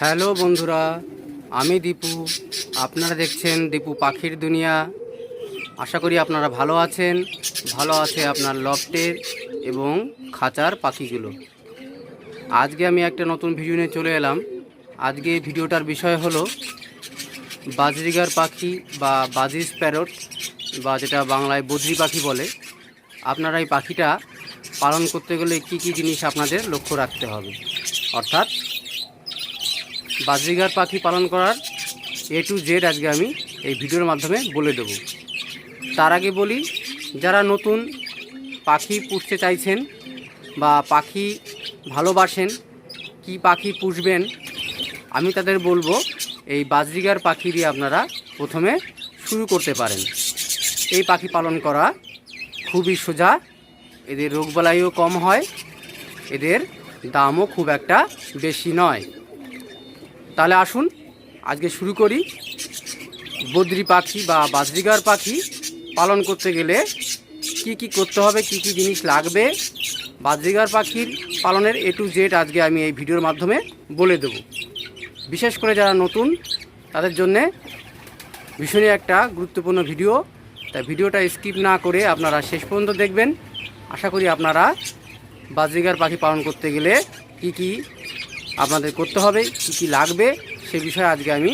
Hello বন্ধুরা, আমি দীপু। আপনারা দেখছেন দীপু পাখির দুনিয়া। আশা করি আপনারা ভালো আছেন, ভালো আছে আপনার লফটের এবং খাঁচার পাখিগুলো। আজকে আমি একটা নতুন ভিডিও নিয়ে চলে এলাম। আজকে ভিডিওটার বিষয় হলো বাজরিগার পাখি বা বাজিস প্যারট বা যেটা বাংলায় বদ্রি পাখি বলে। আপনারা এই পাখিটা পালন করতে গেলে কি কি জিনিস আপনাদের লক্ষ্য রাখতে হবে? অর্থাৎ বাজরিগার পাখি পালন করার এ টু জেড আজকে আমি এই ভিডিওর মাধ্যমে বলে দেব। তার আগে বলি, যারা নতুন পাখি পুষতে চাইছেন বা পাখি ভালোবাসেন, কি পাখি পুষবেন, আমি তাদের বলব, এই বাজরিগার পাখি দিয়ে আপনারা প্রথমে শুরু করতে পারেন। এই পাখি পালন করা খুবই সোজা, এদের রোগবালাইও কম হয়, এদের দামও খুব একটা বেশি নয়। তাহলে আসুন, আজকে শুরু করি। বদ্রি পাখি বা বাজরিগার পাখি পালন করতে গেলে কি কি করতে হবে, কি কি জিনিস লাগবে? বাজরিগার পাখির পালনের এ টু জেড আজকে আমি এই ভিডিওর মাধ্যমে বলে দেব। বিশেষ করে যারা নতুন, তাদের জন্যে ভীষণই একটা গুরুত্বপূর্ণ ভিডিও। তাই ভিডিওটা স্কিপ না করে আপনারা শেষ পর্যন্ত দেখবেন। আশা করি আপনারা বাজরিগার পাখি পালন করতে গেলে কি কি আপনাদের করতে হবে, কি কি লাগবে সে বিষয়ে আজকে আমি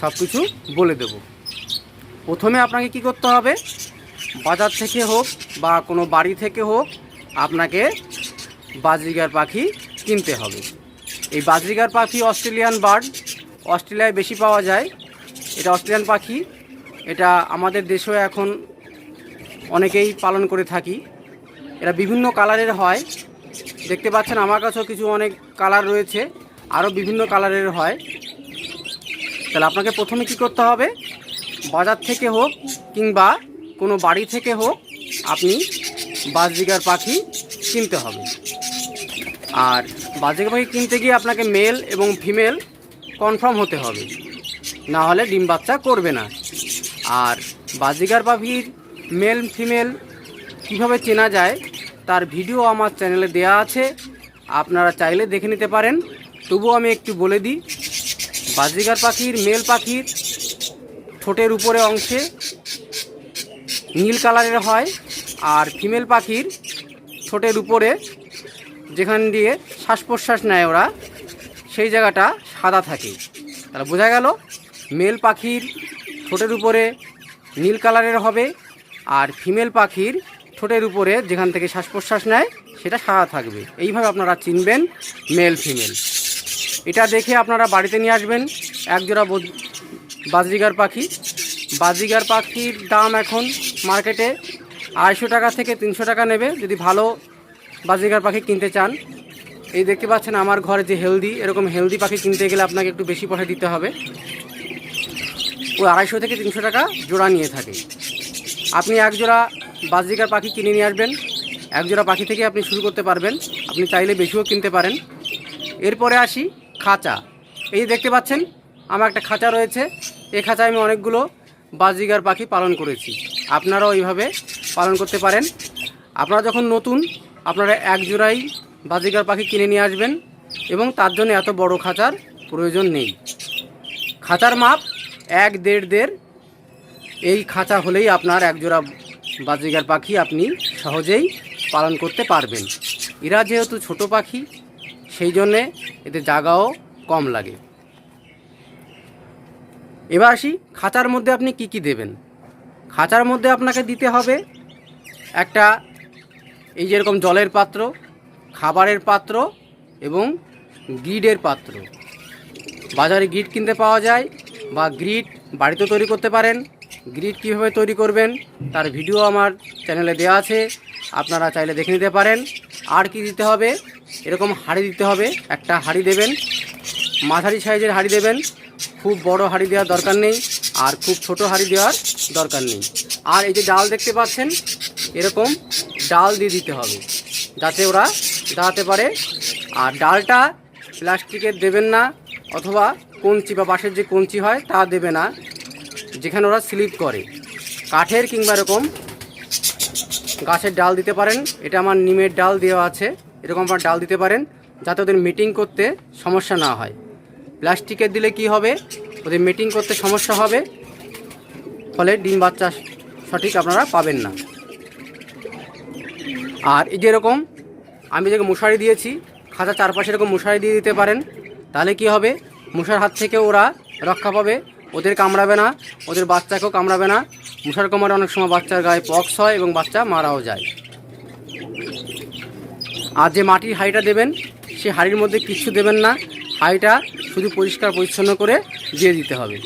সব কিছু বলে দেব। প্রথমে আপনাকে কি করতে হবে, বাজার থেকে হোক বা কোনো বাড়ি থেকে হোক আপনাকে বাজরিগার পাখি কিনতে হবে। এই বাজরিগার পাখি অস্ট্রেলিয়ান বার্ড, অস্ট্রেলিয়ায় বেশি পাওয়া যায়। এটা অস্ট্রেলিয়ান পাখি, এটা আমাদের দেশেও এখন অনেকেই পালন করে থাকি। এরা বিভিন্ন কালারের হয় দেখতে পাচ্ছেন আমার কাছেও কিছু অনেক কালার রয়েছে, আরও বিভিন্ন কালারের হয়। তাহলে আপনাকে প্রথমে কি করতে হবে? বাজার থেকে হোক কিংবা কোনো বাড়ি থেকে হোক আপনি বাজরিগার পাখি কিনতে হবে। আর বাজরিগার পাখি কিনতে গিয়ে আপনাকে মেল এবং ফিমেল কনফার্ম হতে হবে। না হলে ডিম বাচ্চা করবে না। আর বাজরিগার পাখির মেল ফিমেল কীভাবে চেনা যায় তার ভিডিও আমার চ্যানেলে দেয়া আছে। আপনারা চাইলে দেখে নিতে পারেন। তবুও আমি একটু বলে দিই বাজরিগার পাখির, মেল পাখির ঠোঁটের উপরে অংশে নীল কালারের হয় আর ফিমেল পাখির ঠোঁটের উপরে যেখান দিয়ে শ্বাস প্রশ্বাস নেয় ওরা, সেই জায়গাটা সাদা থাকে। তাহলে বোঝা গেল, মেল পাখির ঠোঁটের উপরে নীল কালারের হবে আর ফিমেল পাখির ঠোঁটের উপরে যেখান থেকে শ্বাস প্রশ্বাস নেয়, সেটা সাদা থাকবে। এইভাবে আপনারা চিনবেন মেল, ফিমেল। এটা দেখে আপনারা বাড়িতে নিয়ে আসবেন একজোড়া বাজরিগার পাখি। বাজরিগার পাখির দাম এখন মার্কেটে আড়াইশো টাকা থেকে তিনশো টাকা নেবে। যদি ভালো বাজরিগার পাখি কিনতে চান, এই দেখতে পাচ্ছেন আমার ঘরে যে হেলদি, এরকম হেলদি পাখি কিনতে গেলে আপনাকে একটু বেশি পয়সা দিতে হবে। ওই আড়াইশো থেকে তিনশো টাকা জোড়া নিয়ে থাকে। আপনি এক জোড়া বাজরিকার পাখি কিনে নিয়ে আসবেন। এক জোড়া পাখি থেকে আপনি শুরু করতে পারবেন। আপনি চাইলে বেশিও কিনতে পারেন। এরপরে আসি খাঁচা। এই যে দেখতে পাচ্ছেন, আমার একটা খাঁচা রয়েছে। এই খাঁচায় আমি অনেকগুলো বাজরিগার পাখি পালন করেছি। আপনারাও এইভাবে পালন করতে পারেন। আপনারা যখন নতুন, আপনারা এক জোড়াই বাজরিগার পাখি কিনে নিয়ে আসবেন এবং তার জন্য এত বড় খাঁচার প্রয়োজন নেই। খাঁচার মাপ এক দেড় দেড়। এই খাঁচা হলেই আপনার একজোড়া বাজরিগার পাখি আপনি সহজেই পালন করতে পারবেন। এরা যেহেতু ছোট পাখি, সেই জন্যে এদের জায়গাও কম লাগে। এবার আসি, খাঁচার মধ্যে আপনি কি কি দেবেন? খাঁচার মধ্যে আপনাকে দিতে হবে একটা এই যেরকম জলের পাত্র, খাবারের পাত্র এবং গ্রিডের পাত্র। বাজারে গ্রিড কিনতে পাওয়া যায় বা গ্রিড বাড়িতে তৈরি করতে পারেন। গ্রিড কীভাবে তৈরি করবেন, তার ভিডিও আমার চ্যানেলে দেওয়া আছে। আপনারা চাইলে দেখে নিতে পারেন। আর কি দিতে হবে? এরকম হাঁড়ি দিতে হবে। একটা হাঁড়ি দেবেন। মাঝারি সাইজের হাঁড়ি দেবেন। খুব বড় হাঁড়ি দেওয়ার দরকার নেই আর খুব ছোট হাঁড়ি দেওয়ার দরকার নেই। আর এই যে ডাল দেখতে পাচ্ছেন, এরকম ডাল দিয়ে দিতে হবে, যাতে ওরা দাঁড়াতে পারে। আর ডালটা প্লাস্টিকের দেবেন না, অথবা কঞ্চি বা বাঁশের যে কঞ্চি হয়, তা দেবে না। যেখানে ওরা স্লিপ করে। কাঠের কিংবা এরকম গাছের ডাল দিতে পারেন। এটা আমার নিমের ডাল দেওয়া আছে। এরকম আপনার ডাল দিতে পারেন, যাতে ওদের মিটিং করতে সমস্যা না হয়। প্লাস্টিকের দিলে কি হবে? ওদের মিটিং করতে সমস্যা হবে। ফলে ডিম বাচ্চা সঠিক আপনারা পাবেন না। আর এই যেরকম আমি যে মশারি দিয়েছি, খাঁচা চারপাশে এরকম মশারি দিয়ে দিতে পারেন, তাহলে কি হবে? মশার হাত থেকে ওরা রক্ষা পাবে। ওদের কামড়াবে না, ওদের বাচ্চাকেও কামড়াবে না। মশার কামড়ে অনেক সময় বাচ্চার গায়ে পক্স হয় এবং বাচ্চা মারাও যায়। আর যে মাটির হাঁড়িটা দেবেন, সে হাঁড়ির মধ্যে কিচ্ছু দেবেন না। হাঁড়িটা শুধু পরিষ্কার পরিচ্ছন্ন করে দিয়ে দিতে হবে।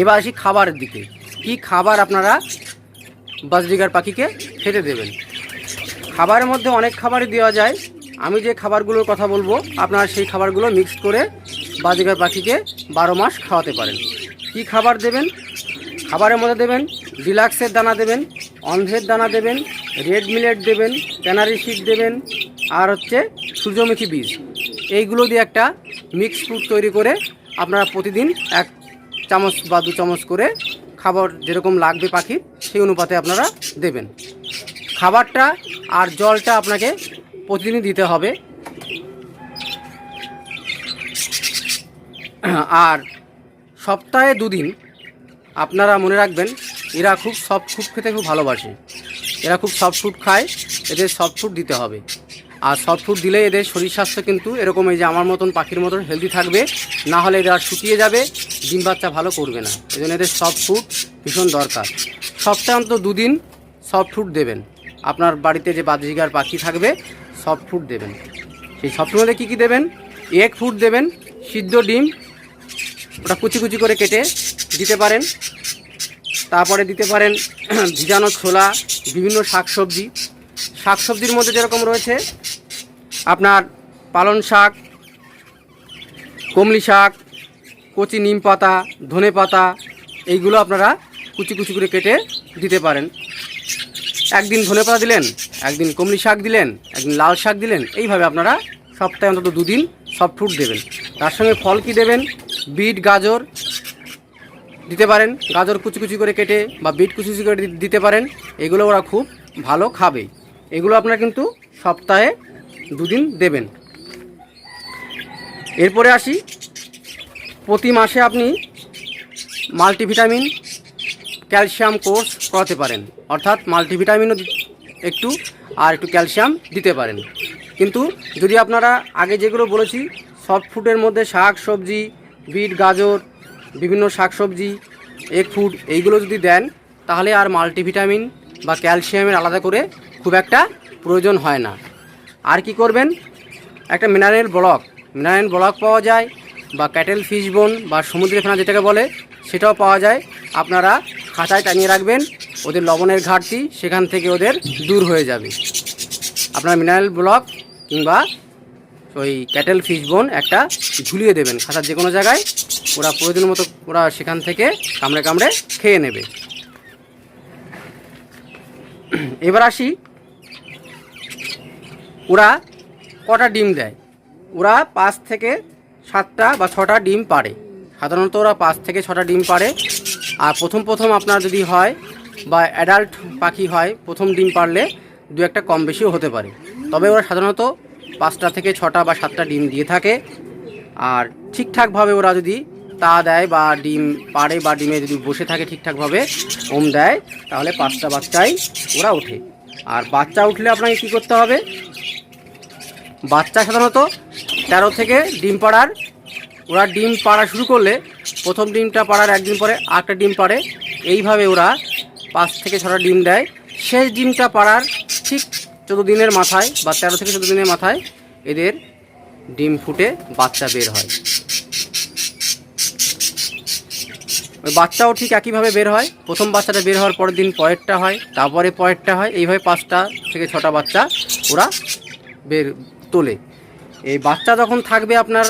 এবার আসি খাবারের দিকে। কি খাবার আপনারা বাজরিগার পাখিকে খেতে দেবেন? খাবারের মধ্যে অনেক খাবারই দেওয়া যায়। আমি যে খাবারগুলোর কথা বলব, আপনারা সেই খাবারগুলো মিক্সড করে বাজরিগার পাখিকে বারো মাস খাওয়াতে পারেন। কি খাবার দেবেন? খাবারের মধ্যে দেবেন ডিলাক্সের দানা দেবেন অন্ধের দানা দেবেন, রেড মিলেট দেবেন ক্যানারি সিড দেবেন, আর হচ্ছে সূর্যমুখী বীজ। এইগুলো দিয়ে একটা মিক্স ফুড তৈরি করে আপনারা প্রতিদিন এক চামচ বা দু চামচ করে খাবার যেরকম লাগবে পাখির, সেই অনুপাতে আপনারা দেবেন। খাবারটা আর জলটা আপনাকে প্রতিদিনই দিতে হবে। আর সপ্তাহে দুদিন আপনারা মনে রাখবেন, এরা খুব সফট ফুড খেতে খুব ভালোবাসে। এরা খুব সফট ফুড খায়, এদের সফট ফুড দিতে হবে। আর সফট ফুড দিলে এদের শরীর স্বাস্থ্য কিন্তু এরকম এই যে আমার মতন পাখির মতন হেলদি থাকবে, না হলে এরা শুকিয়ে যাবে ডিম বাচ্চা ভালো করবে না। এই জন্য এদের সফট ফুড ভীষণ দরকার। সপ্তাহে অন্তত দুদিন সফট ফুড দেবেন। আপনার বাড়িতে যে বাদরিগার পাখি থাকবে সফট ফুড দেবেন। সেই সফট ফুডে কী কী দেবেন? এগ ফুড দেবেন, সিদ্ধ ডিম, ওটা কুচি কুচি করে কেটে দিতে পারেন। তারপরে দিতে পারেন ভিজানো ছোলা, বিভিন্ন শাকসবজি। শাকসবজির মধ্যে যেরকম রয়েছে, আপনার পালন শাক, কমলি শাক, কচি নিম পাতা, ধনে পাতা, এইগুলো আপনারা কুচি কুচি করে কেটে দিতে পারেন। একদিন ধনে পাতা দিলেন, একদিন কমলি শাক দিলেন, একদিন লাল শাক দিলেন, এইভাবে আপনারা সপ্তাহে অন্তত দুদিন সফট ফ্রুট দেবেন। তার সঙ্গে ফল কি দেবেন? বিট, গাজর দিতে পারেন, গাজর কুচি কুচি করে কেটে বা বিট কুচি করে দিতে পারেন, এগুলো ওরা খুব ভালো খাবে। এগুলো আপনারা কিন্তু সপ্তাহে দুদিন দেবেন। এরপরে আসি, প্রতি মাসে আপনি মাল্টিভিটামিন ক্যালসিয়াম কোর্স করাতে পারেন। অর্থাৎ মাল্টিভিটামিনও একটু আর একটু ক্যালসিয়াম দিতে পারেন। কিন্তু যদি আপনারা আগে যেগুলো বলেছি সফট ফুডের মধ্যে শাক সবজি, বিট, গাজর, বিভিন্ন শাক সবজি, এগ ফুড এইগুলো যদি দেন, তাহলে আর মাল্টিভিটামিন বা ক্যালসিয়ামের আলাদা করে খুব একটা প্রয়োজন হয় না। আর কি করবেন? একটা মিনারেল ব্লক মিনারেল ব্লক পাওয়া যায় বা ক্যাটেল ফিশ বোন বা সমুদ্রে ফেনা যেটাকে বলে সেটাও পাওয়া যায়। আপনারা খাঁচায় টানিয়ে রাখবেন, ওদের লবণের ঘাটতি সেখান থেকে ওদের দূর হয়ে যাবে। আপনার মিনারেল ব্লক কিংবা ওই ক্যাটেল ফিশ বোন একটা ঝুলিয়ে দেবেন। খাঁচার যে কোনো জায়গায় ওরা প্রয়োজন মতো ওরা সেখান থেকে কামড়ে কামড়ে খেয়ে নেবে। এবার আসি, ওরা কটা ডিম দেয়? ওরা পাঁচ থেকে সাতটা বা ছটা ডিম পারে সাধারণত ওরা পাঁচ থেকে ছটা ডিম পারে আর প্রথম প্রথম আপনার যদি হয় বা অ্যাডাল্ট পাখি হয়, প্রথম ডিম পারলে দু একটা কম বেশিও হতে পারে। তবে ওরা সাধারণত পাঁচটা থেকে ছটা বা সাতটা ডিম দিয়ে থাকে। আর ঠিকঠাকভাবে ওরা যদি তা দেয় বা ডিম পাড়ে বা ডিমে যদি বসে থাকে ঠিকঠাকভাবে, ওম দেয়, তাহলে পাঁচটা বাচ্চাই ওরা ওঠে। আর বাচ্চা উঠলে আপনাকে কী করতে হবে? বাচ্চা সাধারণত তেরো থেকে ডিম পাড়ার ওরা ডিম পাড়া শুরু করলে প্রথম ডিমটা পাড়ার একদিন পরে আরেকটা ডিম পাড়ে। এইভাবে ওরা পাঁচ থেকে ছটা ডিম দেয়। শেষ ডিমটা পাড়ার ঠিক চোদ্দ দিনের মাথায় বা তেরো থেকে চোদ্দ দিনের মাথায় এদের ডিম ফুটে বাচ্চা বের হয়। ওই বাচ্চাও ঠিক একইভাবে বের হয়। প্রথম বাচ্চাটা বের হওয়ার পরের দিন পরেরটা হয়, তারপরে পরেরটা হয়। এইভাবে পাঁচটা থেকে ছটা বাচ্চা ওরা বের তোলে। এই বাচ্চা যখন থাকবে আপনার,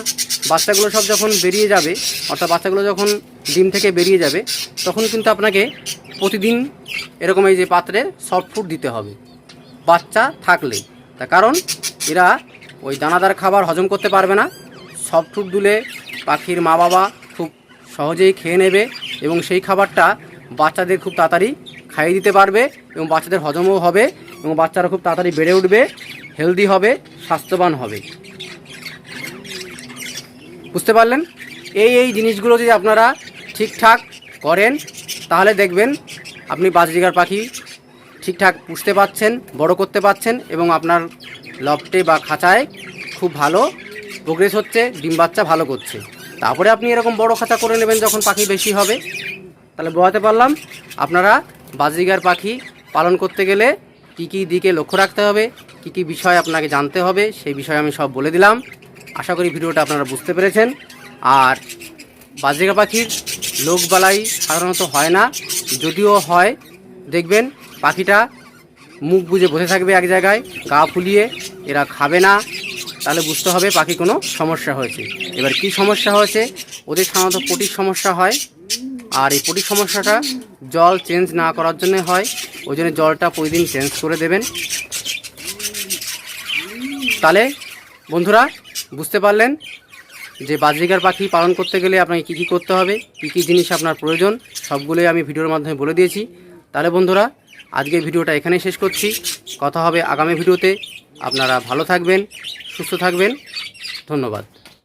বাচ্চাগুলো সব যখন বেরিয়ে যাবে, অর্থাৎ বাচ্চাগুলো যখন ডিম থেকে বেরিয়ে যাবে, তখন কিন্তু আপনাকে প্রতিদিন এরকম এই যে পাত্রে সফট ফুড দিতে হবে। বাচ্চা থাকলে। তার কারণ, এরা ওই দানাদার খাবার হজম করতে পারবে না। সফট ফুড দিলে পাখির মা বাবা খুব সহজেই খেয়ে নেবে এবং সেই খাবারটা বাচ্চাদের খুব তাড়াতাড়ি খাইয়ে দিতে পারবে এবং বাচ্চাদের হজমও হবে এবং বাচ্চারা খুব তাড়াতাড়ি বেড়ে উঠবে হেলদি হবে, স্বাস্থ্যবান হবে। বুঝতে পারলেন? এই এই জিনিসগুলো যদি আপনারা ঠিকঠাক করেন, তাহলে দেখবেন আপনি বাজরিগার পাখি ঠিকঠাক পুষতে পাচ্ছেন, বড় করতে পাচ্ছেন এবং আপনার লফটে বা খাঁচায় খুব ভালো প্রোগ্রেস হচ্ছে, ডিম বাচ্চা ভালো করছে। তারপরে আপনি এরকম বড় খাঁচা করে নেবেন যখন পাখি বেশি হবে। তাহলে বোঝাতে পারলাম, আপনারা বাজরিগার পাখি পালন করতে গেলে কী কী দিকে লক্ষ্য রাখতে হবে, কী কী বিষয় আপনাকে জানতে হবে, সেই বিষয়ে আমি সব বলে দিলাম। আশা করি ভিডিওটা আপনারা বুঝতে পেরেছেন। আর বাজরিকা পাখির লোক বালাই সাধারণত হয় না, যদিও হয়। দেখবেন পাখিটা মুখ বুজে বসে থাকবে এক জায়গায়, গা ফুলিয়ে, এরা খাবে না। তাহলে বুঝতে হবে পাখি কোনো সমস্যা হয়েছে। এবার কি সমস্যা হয়েছে? ওদের সাধারণত পটির সমস্যা হয়। আর এই পটির সমস্যাটা জল চেঞ্জ না করার জন্য হয়। ওই জন্য জলটা প্রতিদিন চেঞ্জ করে দেবেন। তাহলে বন্ধুরা বুঝতে পারলেন যে বাজরিকার পাখি পালন করতে গেলে আপনাকে কী কী করতে হবে, কী কী জিনিস আপনার প্রয়োজন, সবগুলোই আমি ভিডিওর মাধ্যমে বলে দিয়েছি। তাহলে বন্ধুরা, আজকের ভিডিওটা এখানেই শেষ করছি। কথা হবে আগামী ভিডিওতে। আপনারা ভালো থাকবেন, সুস্থ থাকবেন। ধন্যবাদ।